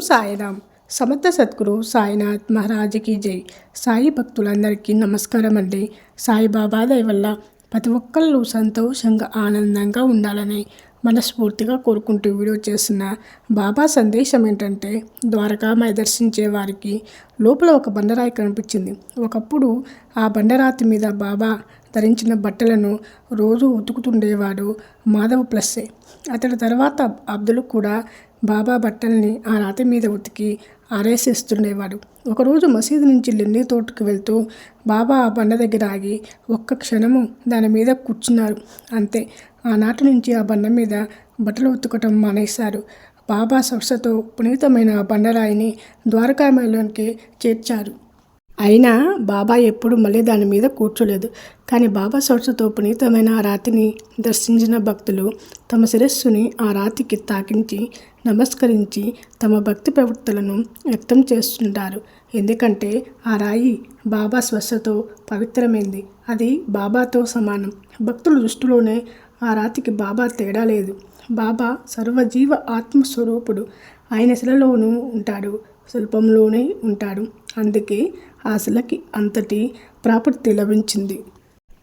సాయిరామ్. సమర్థ సద్గురు సాయినాథ్ మహారాజుకి జై. సాయి భక్తులందరికీ నమస్కారం అండి సాయిబాబా వల్ల ప్రతి ఒక్కళ్ళు సంతోషంగా ఆనందంగా ఉండాలని మనస్ఫూర్తిగా కోరుకుంటూ వీడియో చేసిన బాబా సందేశం ఏంటంటే ద్వారకామాయ దర్శించే వారికి లోపల ఒక బండరాయి కనిపించింది. ఒకప్పుడు ఆ బండరాతి మీద బాబా ధరించిన బట్టలను రోజు ఉతుకుతుండేవాడు మాధవ ప్లస్సే. అతడి తర్వాత అబ్దుల్ కూడా బాబా బట్టల్ని ఆ రాతి మీద ఉతికి ఆరేసిస్తుండేవాడు. ఒకరోజు మసీదు నుంచి లిల్లీ తోటకు వెళ్తూ బాబా ఆ బండ దగ్గర ఆగి ఒక్క క్షణము దాని మీద కూర్చున్నారు. అంతే. ఆనాటి నుంచి ఆ బండ మీద బట్టలు ఉతుకటం మానేశారు. బాబా సొరసతో పునీతమైన ఆ బండరాయిని ద్వారకామయంలోనికి చేర్చారు. అయినా బాబా ఎప్పుడు మళ్ళీ దాని మీద కూర్చోలేదు. కానీ బాబా సొరసతో పునీతమైన ఆ రాతిని దర్శించిన భక్తులు తమ శిరస్సుని ఆ రాతికి తాకించి నమస్కరించి తమ భక్తి ప్రవృత్తులను వ్యక్తం చేస్తుంటారు. ఎందుకంటే ఆ రాయి బాబా స్పర్శతో పవిత్రమైంది. అది బాబాతో సమానం. భక్తుల దృష్టిలోనే ఆ రాతికి బాబా తేడా లేదు. బాబా సర్వజీవ ఆత్మస్వరూపుడు. ఆయన శిలలోనూ ఉంటాడు. స్వల్పంలోనే ఉంటాడు. అందుకే ఆశలకి అంతటి ప్రాపర్తి లభించింది.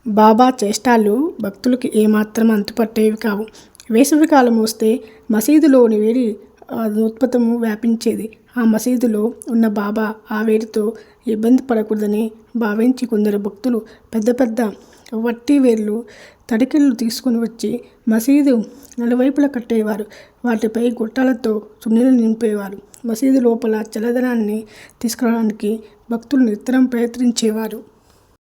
బాబా చేష్టాలు భక్తులకి ఏమాత్రం అంతుపట్టేవి కావు. వేసవికాలం వస్తే మసీదులోని వేడి ఉత్పతము వ్యాపించేది. ఆ మసీదులో ఉన్న బాబా ఆ వేరుతో ఇబ్బంది పడకూడదని భావించి కొందరు భక్తులు పెద్ద పెద్ద వట్టి వేర్లు తడికెళ్ళు తీసుకుని వచ్చి మసీదు నలువైపులా కట్టేవారు. వాటిపై గుట్టాలతో చున్నీలు నింపేవారు. మసీదు లోపల చల్లదనాన్ని తీసుకురావడానికి భక్తులు నిరంతరం ప్రయత్నించేవారు.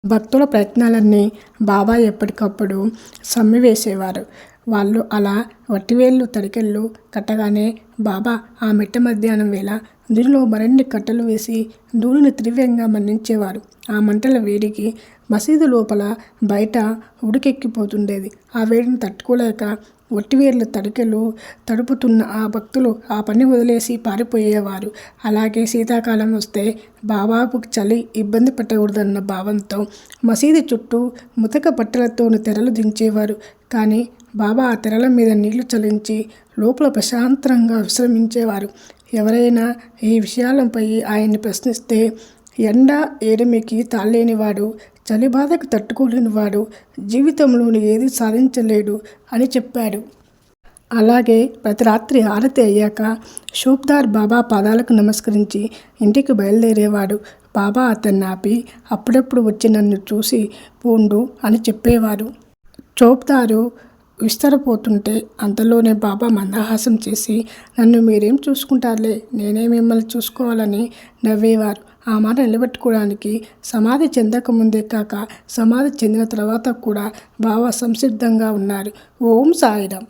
భక్తుల ప్రయత్నాలన్నీ బాబా ఎప్పటికప్పుడు సమ్మివేసేవారు వాళ్ళు అలా వట్టివేళ్ళు తడికెళ్ళు కట్టగానే బాబా ఆ మిట్ట మధ్యాహ్నం వేళ దీనిలో మరిన్ని కట్టెలు వేసి దూరిని తీవ్రంగా మన్నించేవారు. ఆ మంటల వేడికి మసీదు లోపల బయట ఉడికెక్కిపోతుండేది. ఆ వేడిని తట్టుకోలేక ఒట్టివేర్ల తడికెలు తడుపుతున్న ఆ భక్తులు ఆ పని వదిలేసి పారిపోయేవారు. అలాగే శీతాకాలం వస్తే బాబాకు చలి ఇబ్బంది పెట్టకూడదన్న భావంతో మసీదు చుట్టూ ముతక బట్టలతోని తెరలు దించేవారు. కానీ బాబా ఆ తెరల మీద నీళ్ళు చలించి లోపల ప్రశాంతంగా విశ్రమించేవారు. ఎవరైనా ఈ విషయాలపై ఆయన్ని ప్రశ్నిస్తే ఎండ ఏడమికి తాళలేనివాడు చలి బాధకు తట్టుకోలేని వాడు జీవితంలోని ఏది సాధించలేడు అని చెప్పాడు. అలాగే ప్రతి రాత్రి ఆరతి అయ్యాక షూప్దార్ బాబా పాదాలకు నమస్కరించి ఇంటికి బయలుదేరేవాడు. బాబా అతన్ని ఆపి అప్పుడప్పుడు వచ్చి నన్ను చూసి పూండు అని చెప్పేవారు. చోప్దారు విస్తరపోతుంటే అంతలోనే బాబా మందహాసం చేసి నన్ను మీరేం చూసుకుంటారులే? నేనే మిమ్మల్ని చూసుకోవాలని నవ్వేవారు. ఆ మాట నిలబెట్టుకోవడానికి సమాధి చెందకముందే కాక సమాధి చెందిన తర్వాత కూడా బాబా సంసిద్ధంగా ఉన్నారు. ఓం సాయిరామ్.